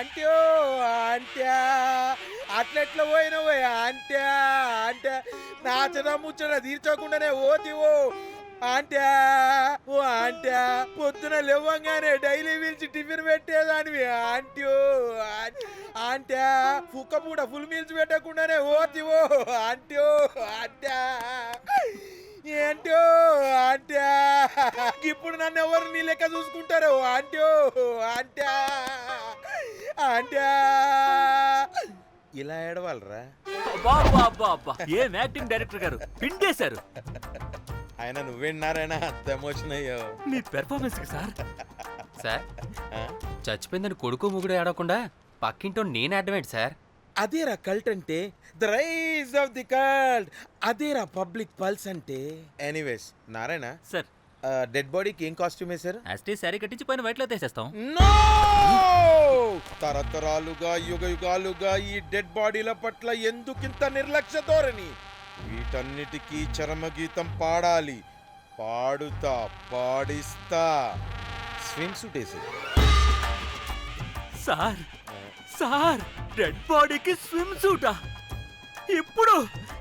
ఆంట్యో ఆంట్యా అట్లెట్లా పోయినవో ఆంట్యా అంటే నాచన ముచ్చట తీర్చకుండానే ఓతివో ఆంట్యా ఓ ఆంట్యా పొద్దున లేవంగానే డైలీ పిలిచి టిఫిన్ పెట్టేదానివి ఆంట్యో ఆంట్యా కుక్క పూట ఫుల్ మీల్స్ పెట్టకుండానే ఓతివో ఆంట్యో ఆంట్యా ఏంటో ఆంట్యా ఇప్పుడు నన్ను ఎవరు నీ లెక్క చూసుకుంటారు ఆంట్యో ఆంట్యా ఆంట్యా ఇలా ఏడవాలరా? అబ్బా అబ్బా అబ్బా ఏం యాక్టింగ్ డైరెక్టర్ గారు? పిండేశారు. ఆయన నువ్వేనారాయణ అంత ఎమోషన్ అయ్యో మీ పెర్ఫార్మెన్స్కి సార్. సార్? చచ్చిపోయిందని కొడుకు ముగుడు ఏడవకుండా పక్కింటో నేను అడ్డమేంటి సార్. అదేరా కల్ట్ అంటే? The rise of the cult అదేరా పబ్లిక్ పల్స్ అంటే? ఎనీవేస్ నారాయణ? సార్ డెడ్ బాడీకి ఏం కాస్ట్యూమ్ వేశారు? యాస్టీ శారీ కట్టించి పైన వైట్లో తీసేస్తాం. నో తరతరాలుగా యుగ యుగాలుగా ఈ డెడ్ బాడీల పట్ల ఎందుకింత నిర్లక్ష్య ధోరణి? వీటన్నిటికీ చరమగీతం పాడాలి. పాడుతా పాడిస్తా. స్విమ్ సూట్ వేసి సార్ సార్ డెడ్ బాడీకి స్విమ్ సూటా ఇప్పుడు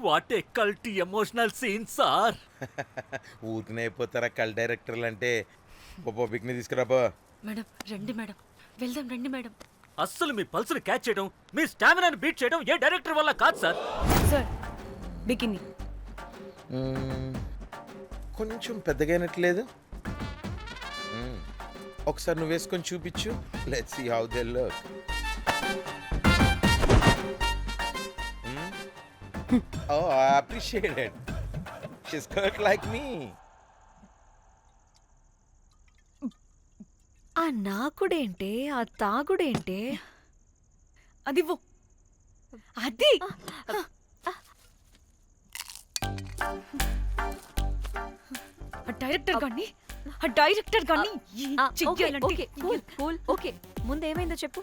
what a cult emotional scene sir ఊరికనే అయిపోతారా కల్ డైరెక్టర్లు అంటే? బొబ్బో బికినీ తీసుకురాబో మేడం రండి మేడం. వెళ్దాం రండి మేడం. అస్సలు మీ పల్స్ని క్యాచ్ చేయడం మీ స్టామినాని బీట్ చేయడం ఏ డైరెక్టర్ వల్ల కాదు సార్ సార్ బికిని. కొంచెం పెద్దగైనట్లేదు. ఒకసారి నువ్వు వేసుకొని చూపించు. Let's see how they look oh I appreciate it she's cute like me ఆ నాకుడేంటే ఆ తాగుడేంటే? అది ఇవ్వు. అది! ఆ డైరెక్టర్ గాని ఆ డైరెక్టర్ గాని ఓకే, చెయ్యాలంటే? ఓకే, కూల్, కూల్, ఓకే ముందు ఏమైందో చెప్పు.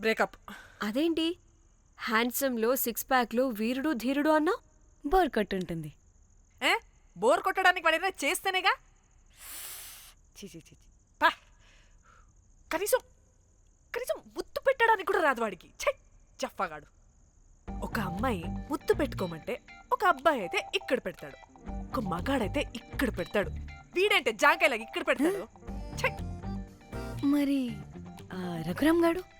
బ్రేకప్. అదేంటి? హ్యాండ్సమ్లో సిక్స్ ప్యాక్లో వీరుడు ధీరుడు అన్నా? బోర్ కొట్టుంటుంది. ఏ? బోర్ కొట్టడానికి వాడైనా చేస్తేనేగా? చీ చీ చీ చీ. పా. కనీసం కనీసం ముద్దు పెట్టడానికి కూడా రాదు వాడికి. ఛై జఫాగాడు ఒక అమ్మాయి ముద్దు పెట్టుకోమంటే ఒక అబ్బాయి అయితే ఇక్కడ పెడతాడు. ఒక మగాడైతే ఇక్కడ పెడతాడు. వీడంటే జాంకాయలాగా ఇక్కడ పెడతాడు? ఛై. మరి రఘురామ్ గాడు?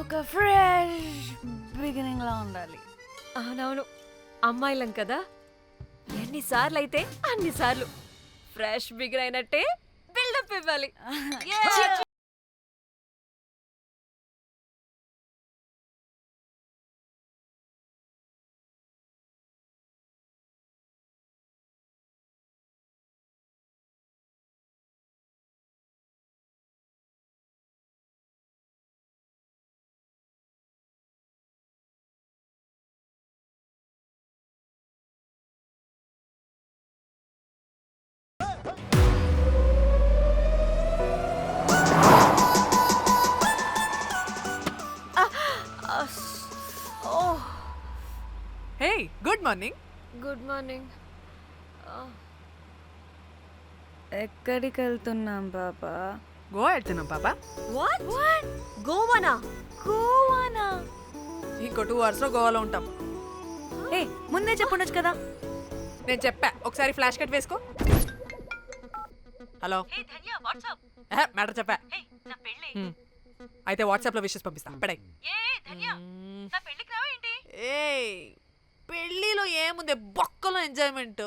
ఒక ఫ్రెష్ బిగినింగ్ లా ఉండాలి. అవునవును. అమ్మాయిలం కదా. ఎన్నిసార్లు అయితే అన్నిసార్లు ఫ్రెష్ బిగర్ అయినట్టే బిల్డప్ ఇవ్వాలి. Hey good morning good morning ఎక్కడికి వెళ్తున్నాం పాపా గోవా వెళ్తున్నాం పాప వాట్ వాట్ గోవానా? గోవానా? ఇంకో టూ అవర్స్లో గోవాలో ఉంటాం. ఏ ముందే చెప్పుండొచ్చు కదా. నేను చెప్పా. ఒకసారి ఫ్లాష్ కట్ వేసుకో. హలో. మ్యాటర్ చెప్పా. అయితే వాట్సాప్లో విషెస్ పంపిస్తా. పడాయి ఏ పెళ్ళిలో ఏముంది? బొక్కలో ఎంజాయ్మెంట్.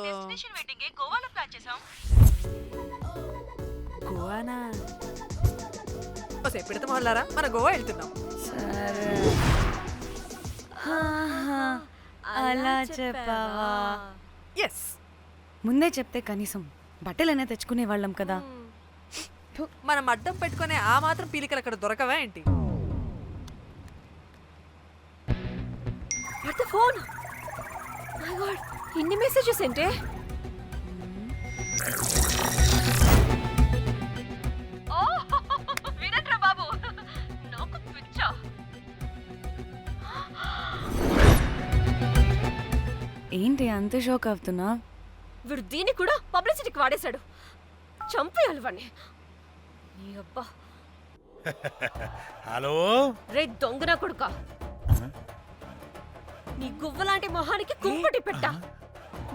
గోవానా? ఓసే పిడత మొహల్లారా? మన గోవా వెళ్తున్నాం. సరే. అలా చెప్పావా? ఎస్. ముందే చెప్తే కనీసం బట్టలైనా తెచ్చుకునే వాళ్ళం కదా మనం అడ్డం పెట్టుకునే ఆ మాత్రం పీలికలు అక్కడ దొరకవా ఏంటి? What the phone. My god ఇన్ని మెసేజెస్ ఏంటే? వినట్రా బాబు. నాకు పిచ్చా. ఏంటి అంత షోక్ అవుతున్నా? వీడు దీన్ని కూడా పబ్లిసిటీకి వాడేశాడు. చంపేయాలి వాడిని నీ అబ్బా. హలో? రే దొంగన కొడుక? నీ గువ్వలాంటి మొహానికి కుంపటి పెట్ట.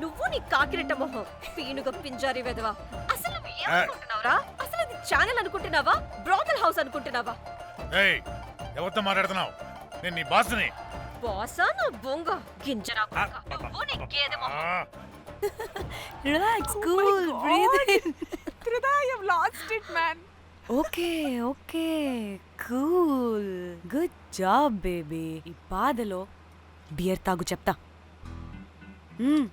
నువ్వు నీ కాకిరెట్ట మొహం. పీనుగ పింజారి వెదవా. అసలు నువ్వు ఏమనుకుంటున్నావురా అసలు ఇది ఛానల్ అనుకుంటున్నావా? బ్రోకల్ హౌస్ అనుకుంటున్నావా? ఏయ్ ఎవరితో మాట్లాడుతున్నావు? నేను నీ బాస్ని. బాసా నా బొంగ. గింజరా కొడుక. నువ్వు నీ గేదె మొహం. Relax cool breathe in త్రిదా I lost it man okay okay cool good job baby ఈ బాధలో బియర్ తాగు చెప్తా. మ్మ్.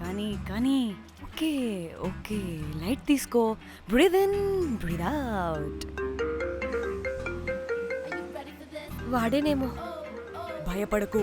కానీ కానీ. ఓకే ఓకే లైట్ తీసుకో. బ్రీద్ ఇన్ బ్రీద్ అవుట్ వాడేనేమో. భయపడకు.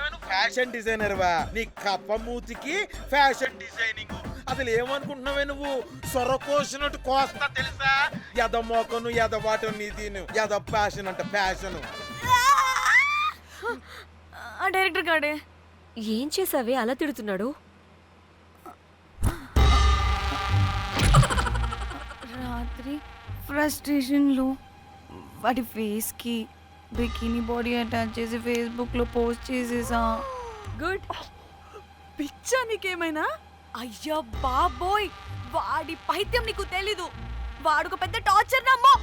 ఫ్యాషన్ డిజైనర్ వా. నీ కప్ప మూతికి ఫ్యాషన్ డిజైనింగ్ అసలు ఏమనుకుంటున్నావే నువ్వు? సొర కోసినట్టు కోస్తా తెలుసా? ఎద మోకను ఎద వాటను నీ దీను. ఎద ఫ్యాషన్ అంట ఫ్యాషన్ ఆ డైరెక్టర్ కాడే ఏం చేసావే? అలా తిడుతున్నాడు. రాత్రి ఫ్రస్ట్రేషన్లో వాడి ఫేస్కి బికినీ బాడీ అటాచ్ చేసి ఫేస్బుక్లో పోస్ట్ చేసేసా. గుడ్. పిచ్చా నీకేమైనా? అయ్యా బాబోయ్! వాడి పైత్యం నీకు తెలీదు. వాడు ఒక పెద్ద టార్చర్ నమ్మో.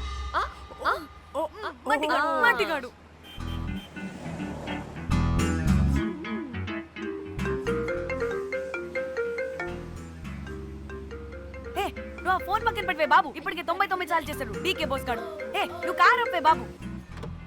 ఏ నువ్వు ఆ ఫోన్ పక్కన పెట్టవే బాబు. ఇప్పటికే తొంభై తొమ్మిది సార్లు చేశాడు. డీకే బోస్ గాడు ఏ నువ్వు కారు అప్పే బాబు.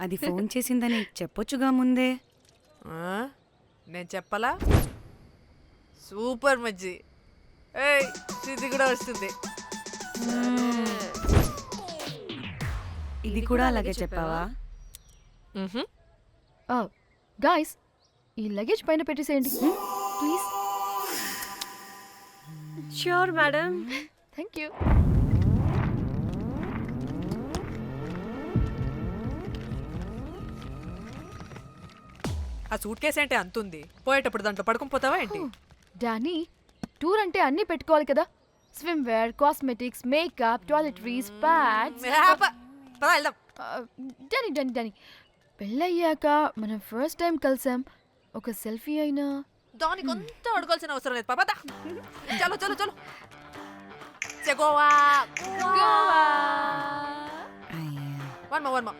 అది ఫోన్ చేసిందని చెప్పొచ్చుగా ముందే. ఆ, నేను చెప్పలా? సూపర్ మజ్జి. ఏయ్ ఇది కూడా వస్తుంది. ఇది కూడా అలాగే చెప్పావా? గాయస్ ఈ లగేజ్ పైన పెట్టేసేయండి. Please. Sure madam thank you ఆ సూట్ కేసు ఏంటి అంతుంది? పోయేటప్పుడు దాంట్లో పడుకుని పోతావా ఏంటి? డానీ టూర్ అంటే అన్నీ పెట్టుకోవాలి కదా. Swimwear cosmetics makeup toiletries pads వెళ్దాం. Danny Danny Danny. పెళ్ళయ్యాక మనం ఫస్ట్ టైం కలిసాం. ఒక సెల్ఫీ అయినా. దానికి అంతా అడగాల్సిన అవసరం లేదు. పాపా. చలో చలో చలో. చెగోవా వర్మ వర్మ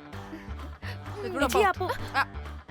మిర్చి ఆపు.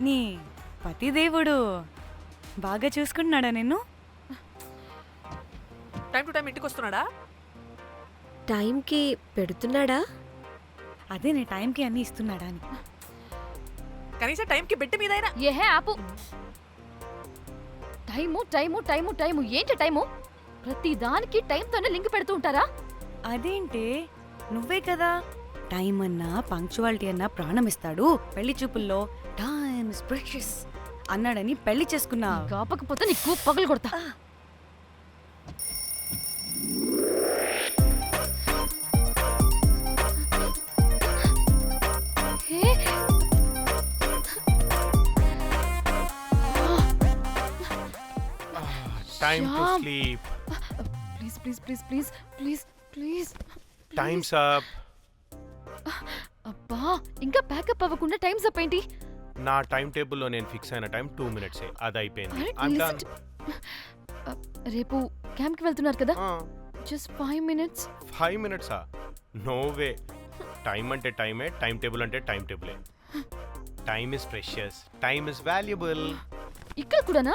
నీ పతిదేవుడు బాగా చూసుకుంటున్నాడా నిన్ను? టైం టు టైం ఇంటికి వస్తున్నాడా టైంకి పెడుతున్నాడా? అదే నీ టైంకి అన్నీ ఇస్తున్నాడా అని. కనీసం టైంకి బెట్టి మీదైనా. ఏహే ఆపు. Time time time time. ఏంటి టైము? ప్రతి దానికి టైంతోనే లింక్ పెడుతూ ఉంటారా? అదేంటే నువ్వే కదా టైం అన్నా పంక్చువాలిటీ అన్నా ప్రాణం ఇస్తాడు పెళ్ళి చూపుల్లో ప్రెషస్ అన్నాడని పెళ్ళి చేసుకున్నా కాపకపోతే నీకు పగలు కొడతా. To Shyam. Sleep please please please please please please time's up అబ్బా ఇంకా ప్యాకప్ అవ్వకుండా టైం అప్ ఏంటి? నా టైం టేబుల్లో నేను ఫిక్స్ అయిన టైం టూ మినిట్స్. అది అయిపోయింది. Alright, I'm listen done. to- Uh, రేపు క్యాంప్కి వెళ్తున్నారు కదా? ఆ, జస్ట్ ఫైవ్ మినిట్స్ ఫైవ్ మినిట్సా నో వే టైం అంటే టైమే టైం టేబుల్ అంటే time టేబులే time is precious time is valuable ఇక్కడ కూడానా?